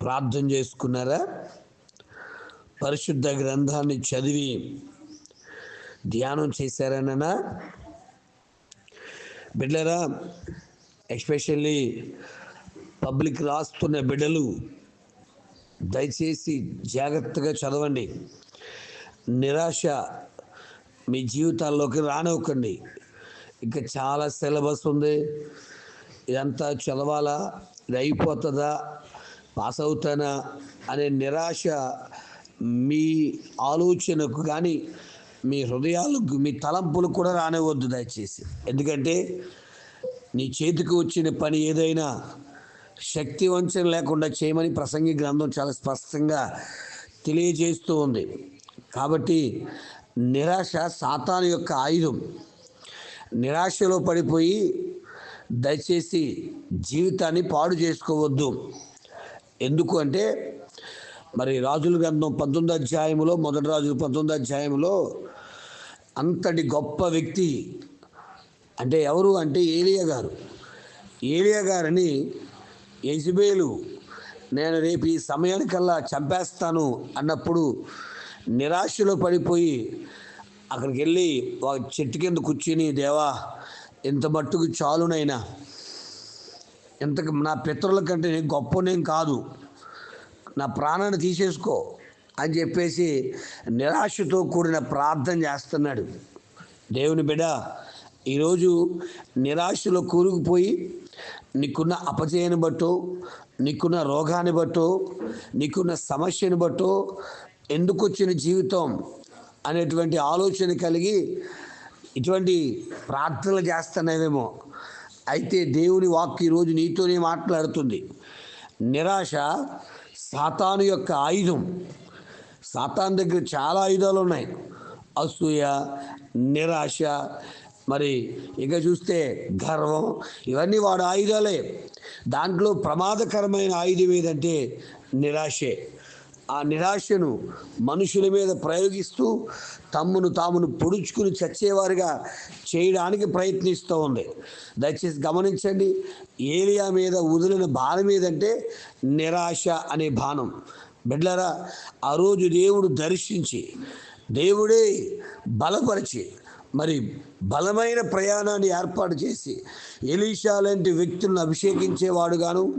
ప్రార్థన చేసుకున్నారా? పరిశుద్ధ గ్రంథాన్ని చదివి ధ్యానం చేశారనన్నా బిడ్డరా ఎస్పెషల్లీ పబ్లిక్ రాస్తున్న బిడ్డలు దయచేసి జాగ్రత్తగా చదవండి. నిరాశ మీ జీవితాల్లోకి రానివ్వకండి. ఇంకా చాలా సిలబస్ ఉంది. ఇదంతా చదవాలా? ఇది అయిపోతుందా? పాస్ అవుతానా అనే నిరాశ మీ ఆలోచనకు కానీ మీ హృదయాలకు మీ తలంపులు కూడా రానివ్వద్దు దయచేసి. ఎందుకంటే నీ చేతికి వచ్చిన పని ఏదైనా శక్తి వంచన లేకుండా చేయమని ప్రసంగి గ్రంథం చాలా స్పష్టంగా తెలియజేస్తూ ఉంది. కాబట్టి నిరాశ సాతాను యొక్క ఆయుధం. నిరాశలో పడిపోయి దయచేసి జీవితాన్ని పాడు చేసుకోవద్దు. ఎందుకు అంటే మరి రాజుల గ్రంథం పంతొమ్మిది అధ్యాయంలో మొదటి రాజులు పంతొమ్మిది అధ్యాయంలో అంతటి గొప్ప వ్యక్తి అంటే ఎవరు అంటే ఏలియా గారు. ఏలియా గారిని యజ్బేలు నేను రేపు ఈ సమయానికల్లా చంపేస్తాను అన్నప్పుడు నిరాశలో పడిపోయి అక్కడికి వెళ్ళి ఒక చెట్టు కింద కూర్చుని దేవా ఇంత మట్టుకు చాలునైనా ఇంతకు నా పితరుల కంటే నేను గొప్పనేం కాదు. నా ప్రాణాన్ని తీసేసుకో అని చెప్పేసి నిరాశతో కూడిన ప్రార్థన చేస్తున్నాడు. దేవుని బిడ ఈరోజు నిరాశలో కూరుకుపోయి నీకున్న అపజయాన్ని బట్టో నీకున్న రోగాన్ని బట్టో నీకున్న సమస్యను బట్టో ఎందుకు వచ్చిన జీవితం అనేటువంటి ఆలోచన కలిగి ఇటువంటి ప్రార్థనలు చేస్తున్నావేమో. అయితే దేవుని వాక్కు ఈరోజు నీతోనే మాట్లాడుతుంది. నిరాశ సాతాను యొక్క ఆయుధం. సాతాన్ దగ్గర చాలా ఆయుధాలు ఉన్నాయి. అసూయ నిరాశ మరి ఇక చూస్తే గర్వం ఇవన్నీ వాడు ఆయుధాలే. దాంట్లో ప్రమాదకరమైన ఆయుధం ఏదంటే నిరాశే. ఆ నిరాశను మనుషుల మీద ప్రయోగిస్తూ తమ్మును తామును పొడుచుకుని చచ్చేవారుగా చేయడానికి ప్రయత్నిస్తూ ఉంది. దయచేసి గమనించండి ఏలియా మీద వదిలిన బాణం ఏదంటే నిరాశ అనే బాణం బిడ్లరా ఆ రోజు దేవుడు దర్శించి దేవుడే బలపరిచి మరి బలమైన ప్రయాణాన్ని ఏర్పాటు చేసి ఎలీషా లాంటి వ్యక్తులను అభిషేకించేవాడుగాను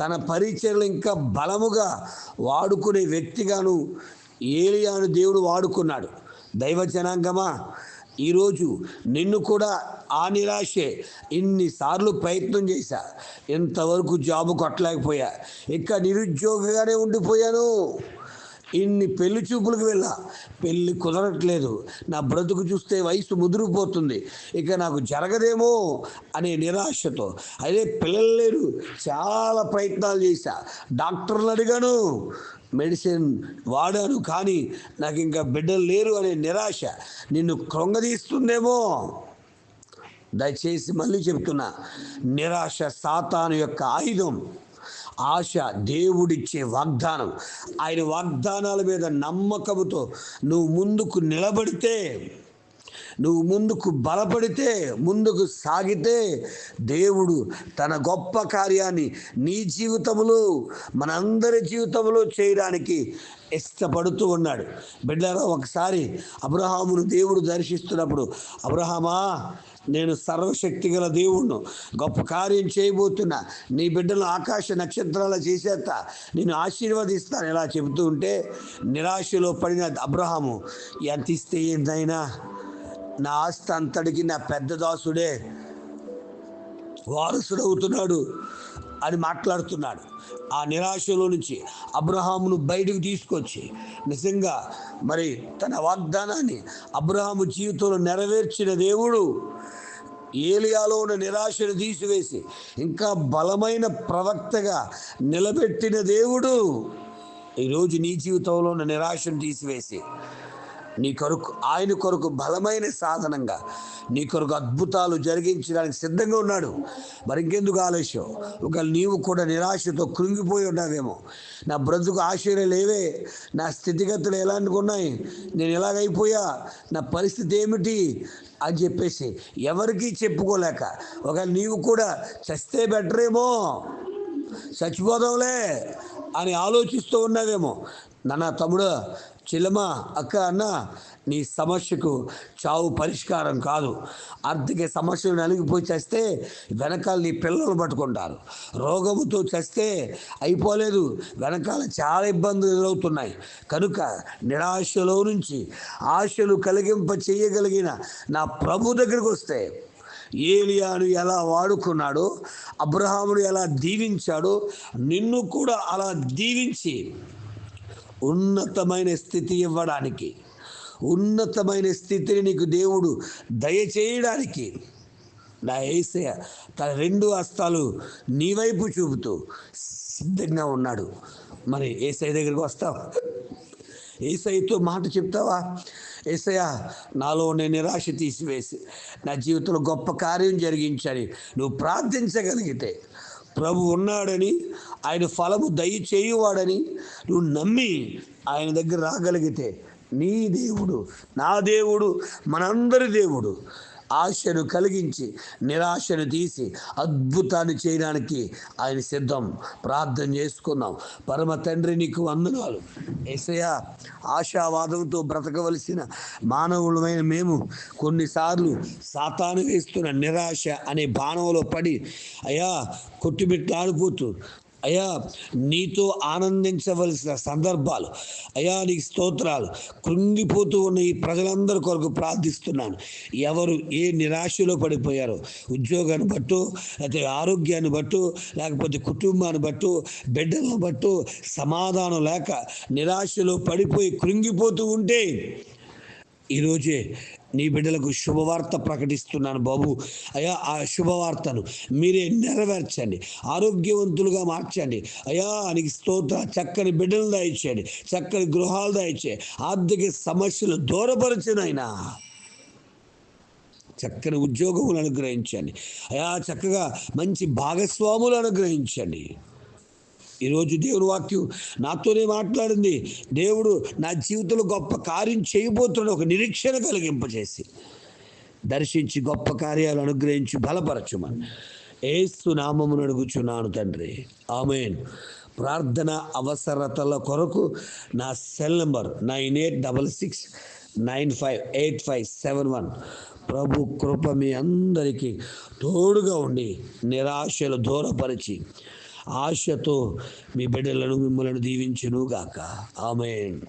తన పరిచయలు ఇంకా బలముగా వాడుకునే వ్యక్తిగాను ఏలియాను దేవుడు వాడుకున్నాడు. దైవ జనాంగమా ఈరోజు నిన్ను కూడా ఆ నిరాశే ఇన్నిసార్లు ప్రయత్నం చేశా. ఇంతవరకు జాబు కొట్టలేకపోయా. ఇంకా నిరుద్యోగిగానే ఉండిపోయాను. ఇన్ని పెళ్ళి చూపులకు వెళ్ళా. పెళ్ళి కుదరట్లేదు. నా బ్రతుకు చూస్తే వయసు ముదిరిపోతుంది. ఇక నాకు జరగదేమో అనే నిరాశతో. అదే పిల్లలు లేరు. చాలా ప్రయత్నాలు చేశా. డాక్టర్లు అడిగాను. మెడిసిన్ వాడాను. కానీ నాకు ఇంకా బిడ్డలు లేరు అనే నిరాశ. నిన్ను కృంగదీస్తుందేమో? దయచేసి మళ్ళీ చెప్తున్నా. నిరాశ సాతాను యొక్క ఆయుధం. ఆశ దేవుడిచ్చే వాగ్దానం. ఆయన వాగ్దానాల మీద నమ్మకముతో నువ్వు ముందుకు నిలబడితే నువ్వు ముందుకు బలపడితే ముందుకు సాగితే దేవుడు తన గొప్ప కార్యాన్ని నీ జీవితంలో మనందరి జీవితంలో చేయడానికి ఇష్టపడుతూ ఉన్నాడు. బిడ్డారా ఒకసారి అబ్రహామును దేవుడు దర్శిస్తున్నప్పుడు అబ్రహామా నేను సర్వశక్తి గల దేవుణ్ణు. గొప్ప కార్యం చేయబోతున్నా నీ బిడ్డలు ఆకాశ నక్షత్రాల చేసేస్తా నేను ఆశీర్వదిస్తాను. ఇలా చెబుతూ ఉంటే నిరాశలో పడిన అబ్రహాము ఎంత ఇస్తే ఏందైనా నా ఆస్తి అంతటికి నా పెద్ద దాసుడే. వారసుడవుతున్నాడు అని మాట్లాడుతున్నాడు. ఆ నిరాశలో నుంచి అబ్రహామును బయటకు తీసుకొచ్చి నిజంగా మరి తన వాగ్దానాన్ని అబ్రహాము జీవితంలో నెరవేర్చిన దేవుడు ఏలియాలో ఉన్న నిరాశను తీసివేసి ఇంకా బలమైన ప్రవక్తగా నిలబెట్టిన దేవుడు. ఈరోజు నీ జీవితంలో ఉన్న నిరాశను తీసివేసి నీ కొరకు ఆయన కొరకు బలమైన సాధనంగా నీ కొరకు అద్భుతాలు జరిగించడానికి సిద్ధంగా ఉన్నాడు. మరి ఇంకెందుకు ఆలస్యం? ఒకవేళ నీవు కూడా నిరాశతో కృంగిపోయి ఉన్నావేమో నా బ్రతుకు ఆశలు లేవే నా స్థితిగతులు ఎలాంటివి ఉన్నాయి నేను ఎలాగైపోయా నా పరిస్థితి ఏమిటి అని చెప్పేసి ఎవరికీ చెప్పుకోలేక ఒకవేళ నీవు కూడా చస్తే బెటరేమో చచ్చిపోదాంలే అని ఆలోచిస్తూ ఉన్నావేమో నాన్న తమ్ముడు చెల్లెమా అక్క అన్న నీ సమస్యకు చావు పరిష్కారం కాదు. ఆర్థిక సమస్యలు నలిగిపోయి చేస్తే వెనకాల నీ పిల్లలు పట్టుకుంటారు. రోగముతో చేస్తే అయిపోలేదు. వెనకాల చాలా ఇబ్బందులు ఎదురవుతున్నాయి. కనుక నిరాశలో నుంచి ఆశలు కలిగింప చేయగలిగిన నా ప్రభు దగ్గరికి వస్తే ఏలియాను ఎలా వాడుకున్నాడో అబ్రహామును ఎలా దీవించాడో నిన్ను కూడా అలా దీవించి ఉన్నతమైన స్థితి ఇవ్వడానికి ఉన్నతమైన స్థితిని నీకు దేవుడు దయచేయడానికి నా ఏసయ తన రెండు హస్తాలు నీ వైపు చూపుతూ సిద్ధంగా ఉన్నాడు. మరి ఏసఐ దగ్గరికి వస్తావా ఏసైతో మాట చెప్తావా? ఏసయ్య నాలో నేను నిరాశ తీసివేసి నా జీవితంలో గొప్ప కార్యం జరిగించని నువ్వు ప్రార్థించగలిగితే ప్రభు ఉన్నాడని ఆయన ఫలము దయచేయువాడని నువ్వు నమ్మి ఆయన దగ్గర రాగలిగితే నీ దేవుడు నా దేవుడు మనందరి దేవుడు. ఆశను కలిగించి నిరాశను తీసి అద్భుతాన్ని చేయడానికి ఆయన సిద్ధం. ప్రార్థన చేసుకుందాం. పరమ తండ్రి నీకు వందనాలు. ఏసయ ఆశావాదంతో బ్రతకవలసిన మానవులమైన మేము కొన్నిసార్లు సాతాను వేస్తున్న నిరాశ అనే బాణంలో పడి అయ్యా కొట్టుమిట్లాడిపోతూ అయ్యా నీతో ఆనందించవలసిన సందర్భాలు. అయ్యా నీకు స్తోత్రాలు. కృంగిపోతూ ఉన్న ఈ ప్రజలందరి కొరకు ప్రార్థిస్తున్నాను. ఎవరు ఏ నిరాశలో పడిపోయారో ఉద్యోగాన్ని బట్టు లేకపోతే ఆరోగ్యాన్ని బట్టు లేకపోతే కుటుంబాన్ని బట్టు బిడ్డలను బట్టు సమాధానం లేక నిరాశలో పడిపోయి కృంగిపోతూ ఉంటే ఈరోజే నీ బిడ్డలకు శుభవార్త ప్రకటిస్తున్నాను బాబు. అయ్యా ఆ శుభవార్తను మీరే నెరవేర్చండి. ఆరోగ్యవంతులుగా మార్చండి. అయ్యా నీకు స్తోత్ర చక్కని బిడ్డలు దయచేయండి. చక్కని గృహాలు దయచే ఆర్థిక సమస్యలు దూరపరచునైనా. చక్కని ఉద్యోగములు అనుగ్రహించండి. అయా చక్కగా మంచి భాగస్వాములు అనుగ్రహించండి. ఈరోజు దేవుని వాక్యం నాతోనే మాట్లాడింది. దేవుడు నా జీవితంలో గొప్ప కార్యం చేయబోతున్నాడు. ఒక నిరీక్షణ కలిగింపజేసి దర్శించి గొప్ప కార్యాలు అనుగ్రహించి బలపరచుమని ఏసు నామమును అడుగుచున్నాను తండ్రి. ఆమెన్. ప్రార్థన అవసరతల కొరకు నా cell number nine eight double six nine five eight five seven one. ప్రభు కృప మీ అందరికీ తోడుగా ఉండి నిరాశలు దూరపరిచి ఆశతో మీ బిడ్డలను మిమ్మల్ని దీవించునుగాక. గాక